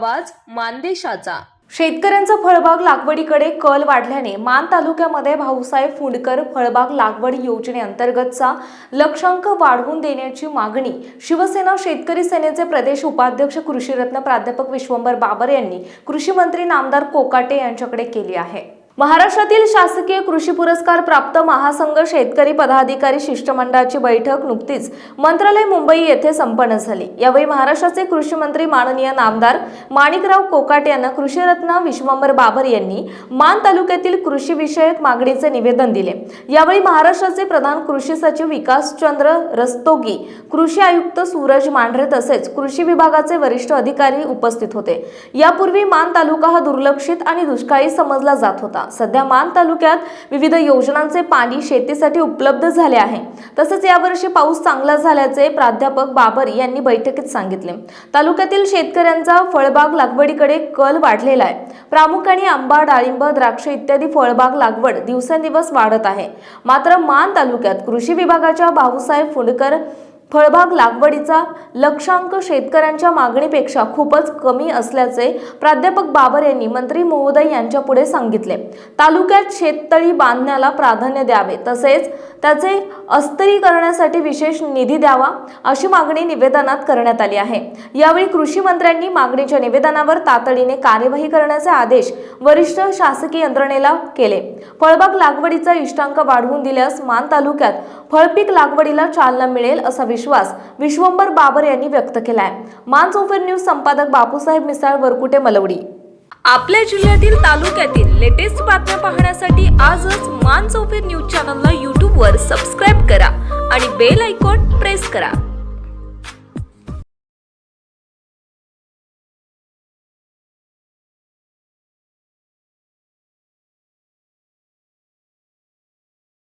आवाज मानदेशाचा. शेतकऱ्यांचा फळबाग लागवडीकडे कल वाढल्याने मान तालुक्यामध्ये भाऊसाहेब फुंडकर फळबाग लागवड योजनेअंतर्गतचा लक्षांक वाढवून देण्याची मागणी शिवसेना शेतकरी सेनेचे प्रदेश उपाध्यक्ष कृषीरत्न प्राध्यापक विश्वंभर बाबर यांनी कृषी मंत्री नामदार कोकाटे यांच्याकडे केली आहे. महाराष्ट्रातील शासकीय कृषी पुरस्कार प्राप्त महासंघ शेतकरी पदाधिकारी शिष्टमंडळाची बैठक नुकतीच मंत्रालय मुंबई येथे संपन्न झाली. यावेळी महाराष्ट्राचे कृषी मंत्री माननीय नामदार माणिकराव कोकाट यांना कृषीरत्न विश्वंभर बाबर यांनी मान तालुक्यातील कृषी विषयक मागणीचे निवेदन दिले. यावेळी महाराष्ट्राचे प्रधान कृषी सचिव विकासचंद्र रस्तोगी कृषी आयुक्त सूरज मांढरे तसेच कृषी विभागाचे वरिष्ठ अधिकारी उपस्थित होते. यापूर्वी मान तालुका हा दुर्लक्षित आणि दुष्काळी समजला जात होता. सध्या मान तालुक्यात विविध योजनांचे पाणी शेतीसाठी उपलब्ध झाले आहे. तसेच यावर्षी पाऊस चांगला झाल्याचे प्राध्यापक बाबर यांनी बैठकीत सांगितले. तालुक्यातील शेतकऱ्यांचा फळबाग लागवडीकडे कल वाढलेला आहे. प्रामुख्याने आंबा डाळिंब द्राक्ष इत्यादी फळबाग लागवड दिवसेंदिवस वाढत आहे. मात्र मान तालुक्यात कृषी विभागाच्या भाऊसाहेब फुंडकर फळबाग लागवडीचा लक्षांक शेतकऱ्यांच्या मागणीपेक्षा खूपच कमी असल्याचे प्राध्यापक बाबर यांनी मंत्री महोदय यांच्या पुढे सांगितले. तालुक्यात शेततळी बांधण्याला प्राधान्य द्यावे तसेच त्याचे अस्तरीकरणासाठी विशेष निधी द्यावा अशी मागणी निवेदनात करण्यात आली आहे. यावेळी कृषी मंत्र्यांनी मागणीच्या निवेदनावर तातडीने कार्यवाही करण्याचे आदेश वरिष्ठ शासकीय यंत्रणेला केले. फळबाग लागवडीचा इष्टांक वाढवून दिल्यास मान तालुक्यात फळपीक लागवडीला चालना मिळेल असा विश्वास विश्वंभर बाबर यांनी व्यक्त केला आहे मान चौफेर न्यूज संपादक बापूसाहेब मिसाळ वरकुटे मलवडी. आपल्या जिल्ह्यातील तालुक्यातील लेटेस्ट बातम्या पाहण्यासाठी आजच मान चौफेर न्यूज चॅनलला यूट्यूबवर सबस्क्राईब करा आणि बेल आयकॉन प्रेस करा.